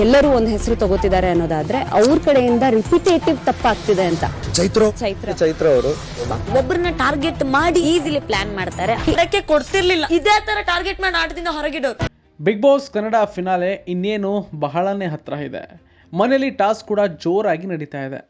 ಎಲ್ಲರೂ ಒಂದು ಹೆಸರು ತಗೋತಿದ್ದಾರೆ ಅನ್ನೋದಾದ್ರೆ ಅವ್ರ ಕಡೆಯಿಂದ ರಿಪಿಟೇಟಿವ್ ತಪ್ಪಾಗ್ತಿದೆ ಅಂತ. ಚೈತ್ರ. ಚೈತ್ರ. ಚೈತ್ರ ಅವರು. ಒಬ್ಬರನ್ನ ಟಾರ್ಗೆಟ್ ಮಾಡಿ ಈಸಿಲಿ ಪ್ಲಾನ್ ಮಾಡ್ತಾರೆ. ಅದಕ್ಕೆ ಕೊಡ್ತಿರ್ಲಿಲ್ಲ. ಇದೇ ತರ ಟಾರ್ಗೆಟ್ ಮಾಡಿ ಆಟದಿಂದ ಹೊರಗಿಡೋರು. ಬಿಗ್ ಬಾಸ್ ಕನ್ನಡ ಫಿನಾಲೆ ಇನ್ನೇನು ಬಹಳನೇ ಹತ್ರ ಇದೆ. ಮನೆಯಲ್ಲಿ ಟಾಸ್ಕ್ ಕೂಡ ಜೋರಾಗಿ ನಡೀತಾ ಇದೆ.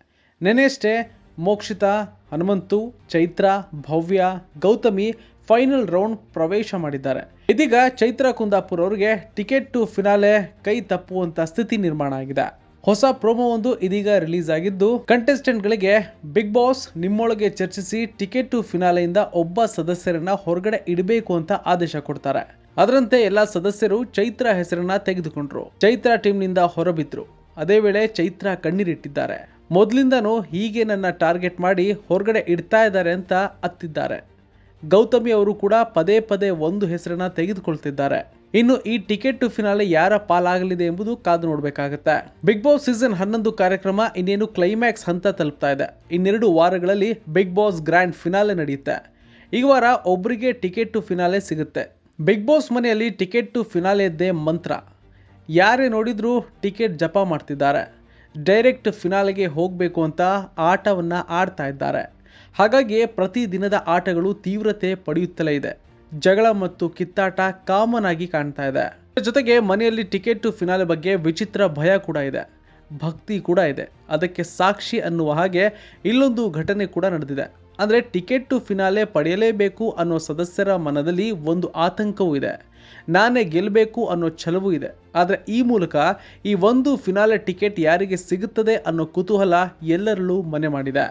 ನೆನೆಯಷ್ಟೇ ಮೋಕ್ಷಿತಾ ಹನುಮಂತು ಚೈತ್ರ ಭವ್ಯ ಗೌತಮಿ ಫೈನಲ್ ರೌಂಡ್ ಪ್ರವೇಶ ಮಾಡಿದ್ದಾರೆ. ಇದೀಗ ಚೈತ್ರ ಕುಂದಾಪುರ್ ಅವರಿಗೆ ಟಿಕೆಟ್ ಟು ಫಿನಾಲೆ ಕೈ ತಪ್ಪುವಂತ ಸ್ಥಿತಿ ನಿರ್ಮಾಣ ಆಗಿದೆ. ಹೊಸ ಪ್ರೋಮೋ ಒಂದು ಇದೀಗ ರಿಲೀಸ್ ಆಗಿದ್ದು, ಕಂಟೆಸ್ಟೆಂಟ್ಗಳಿಗೆ ಬಿಗ್ ಬಾಸ್ ನಿಮ್ಮೊಳಗೆ ಚರ್ಚಿಸಿ ಟಿಕೆಟ್ ಟು ಫಿನಾಲೆಯಿಂದ ಒಬ್ಬ ಸದಸ್ಯರನ್ನ ಹೊರಗಡೆ ಇಡಬೇಕು ಅಂತ ಆದೇಶ ಕೊಡ್ತಾರೆ. ಅದರಂತೆ ಎಲ್ಲ ಸದಸ್ಯರು ಚೈತ್ರ ಹೆಸರನ್ನ ತೆಗೆದುಕೊಂಡ್ರು. ಚೈತ್ರ ಟೀಮ್ನಿಂದ ಹೊರಬಿದ್ರು. ಅದೇ ವೇಳೆ ಚೈತ್ರ ಕಣ್ಣೀರಿಟ್ಟಿದ್ದಾರೆ. ಮೊದಲಿಂದನೂ ಹೀಗೆ ನನ್ನ ಟಾರ್ಗೆಟ್ ಮಾಡಿ ಹೊರಗಡೆ ಇಡ್ತಾ ಇದ್ದಾರೆ ಅಂತ ಅತ್ತಿದ್ದಾರೆ. ಗೌತಮಿ ಅವರು ಕೂಡ ಪದೇ ಪದೇ ಒಂದು ಹೆಸರನ್ನ ತೆಗೆದುಕೊಳ್ತಿದ್ದಾರೆ. ಇನ್ನು ಈ ಟಿಕೆಟ್ ಟು ಫಿನಾಲೆ ಯಾರ ಪಾಲಾಗಲಿದೆ ಎಂಬುದು ಕಾದು ನೋಡಬೇಕಾಗುತ್ತೆ. ಬಿಗ್ ಬಾಸ್ ಸೀಸನ್ ಹನ್ನೊಂದು ಕಾರ್ಯಕ್ರಮ ಇನ್ನೇನು ಕ್ಲೈಮ್ಯಾಕ್ಸ್ ಹಂತ ತಲುಪ್ತಾ ಇದೆ. ಇನ್ನೆರಡು ವಾರಗಳಲ್ಲಿ ಬಿಗ್ ಬಾಸ್ ಗ್ರ್ಯಾಂಡ್ ಫಿನಾಲೆ ನಡೆಯುತ್ತೆ. ಈ ವಾರ ಒಬ್ಬರಿಗೆ ಟಿಕೆಟ್ ಟು ಫಿನಾಲೆ ಸಿಗುತ್ತೆ. ಬಿಗ್ ಬಾಸ್ ಮನೆಯಲ್ಲಿ ಟಿಕೆಟ್ ಟು ಫಿನಾಲೆದ್ದೇ ಮಂತ್ರ. ಯಾರೇ ನೋಡಿದ್ರೂ ಟಿಕೆಟ್ ಜಪ ಮಾಡ್ತಿದ್ದಾರೆ. ಡೈರೆಕ್ಟ್ ಫಿನಾಲೆಗೆ ಹೋಗಬೇಕು ಅಂತ ಆಟವನ್ನು ಆಡ್ತಾ ಇದ್ದಾರೆ. ಹಾಗಾಗಿ ಪ್ರತಿ ದಿನದ ಆಟಗಳು ತೀವ್ರತೆ ಪಡೆಯುತ್ತಲೇ ಇದೆ. ಜಗಳ ಮತ್ತು ಕಿತ್ತಾಟ ಕಾಮನ್ ಆಗಿ ಕಾಣ್ತಾ ಇದೆ. ಜೊತೆಗೆ ಮನೆಯಲ್ಲಿ ಟಿಕೆಟ್ ಟು ಫಿನಾಲೆ ಬಗ್ಗೆ ವಿಚಿತ್ರ ಭಯ ಕೂಡ ಇದೆ. ಭಕ್ತಿ ಕೂಡ ಇದೆ. ಅದಕ್ಕೆ ಸಾಕ್ಷಿ ಅನ್ನುವ ಹಾಗೆ ಇಲ್ಲೊಂದು ಘಟನೆ ಕೂಡ ನಡೆದಿದೆ. ಅಂದರೆ ಟಿಕೆಟ್ ಟು ಫಿನಾಲೆ ಪಡೆಯಲೇಬೇಕು ಅನ್ನೋ ಸದಸ್ಯರ ಮನದಲ್ಲಿ ಒಂದು ಆತಂಕವೂ ಇದೆ. ನಾನೇ ಗೆಲ್ಲಬೇಕು ಅನ್ನೋ ಛಲವೂ ಇದೆ. ಆದರೆ ಈ ಮೂಲಕ ಈ ಒಂದು ಫಿನಾಲೆ ಟಿಕೆಟ್ ಯಾರಿಗೆ ಸಿಗುತ್ತದೆ ಅನ್ನೋ ಕುತೂಹಲ ಎಲ್ಲರಲ್ಲೂ ಮನೆ ಮಾಡಿದೆ.